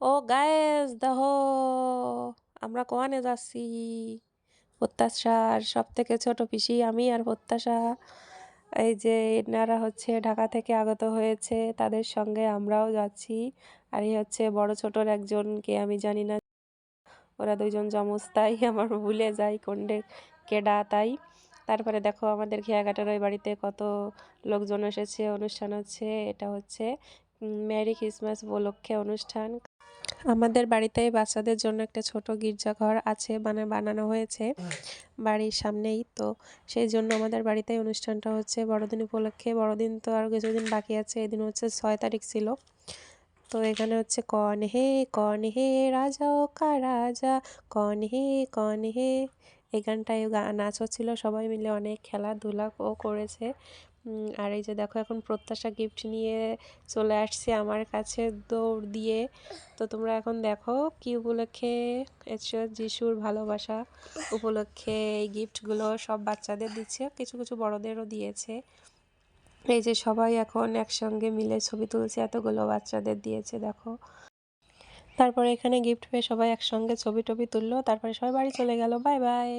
ও guys, দেখো, আমরা কোয়ানে যাচ্ছি? প্রত্যাশার সব থেকে ছোট পিসি আমি আর প্রত্যাশা। এই যে এনারা হচ্ছে ঢাকা থেকে আগত হয়েছে, তাদের সঙ্গে আমরাও যাচ্ছি। আর এই হচ্ছে বড় ছোটর একজনকে আমি জানি না, ওরা দুইজন যমজ, তাই আমার ভুলে যাই কোনডে কেডা তাই। তারপরে দেখো আমাদের ঘিয়াঘাটের ওই বাড়িতে কত লোকজন এসেছে, অনুষ্ঠান হচ্ছে, এটা হচ্ছে মেরি ক্রিসমাস উপলক্ষে অনুষ্ঠান। আমাদের বাড়িতে বাচ্চাদের জন্য একটা ছোট গির্জাঘর আছে মানে বানানো হয়েছে বাড়ির সামনেই। তো সেই জন্য আমাদের বাড়িতে অনুষ্ঠানটা হচ্ছে বড়দিন উপলক্ষে। বড়দিন তো আর কিছুদিন বাকি আছে এদিন হচ্ছে ছয় তারিখ ছিল। তো এখানে হচ্ছে, কন হে কন হে রাজা, ও কা রাজা, কন হে কন হে। এই গানটায় নাচ হচ্ছিল, সবাই মিলে অনেক খেলাধুলাও করেছে। আর এই যে দেখো এখন প্রত্যাশা গিফট নিয়ে চলে আসছে আমার কাছে দৌড় দিয়ে। তো তোমরা এখন দেখো কি উপলক্ষে ঈশ্বর যিশুর ভালোবাসা উপলক্ষে এই গিফটগুলো সব বাচ্চাদের দিচ্ছে, কিছু কিছু বড়দেরও দিয়েছে। এই যে সবাই এখন একসঙ্গে মিলে ছবি তুলছে, এতগুলো বাচ্চাদের দিয়েছে, দেখো। তারপরে এখানে গিফট পেয়ে সবাই একসঙ্গে ছবি টবি তুললো, তারপরে সবাই বাড়ি চলে গেল বাই বাই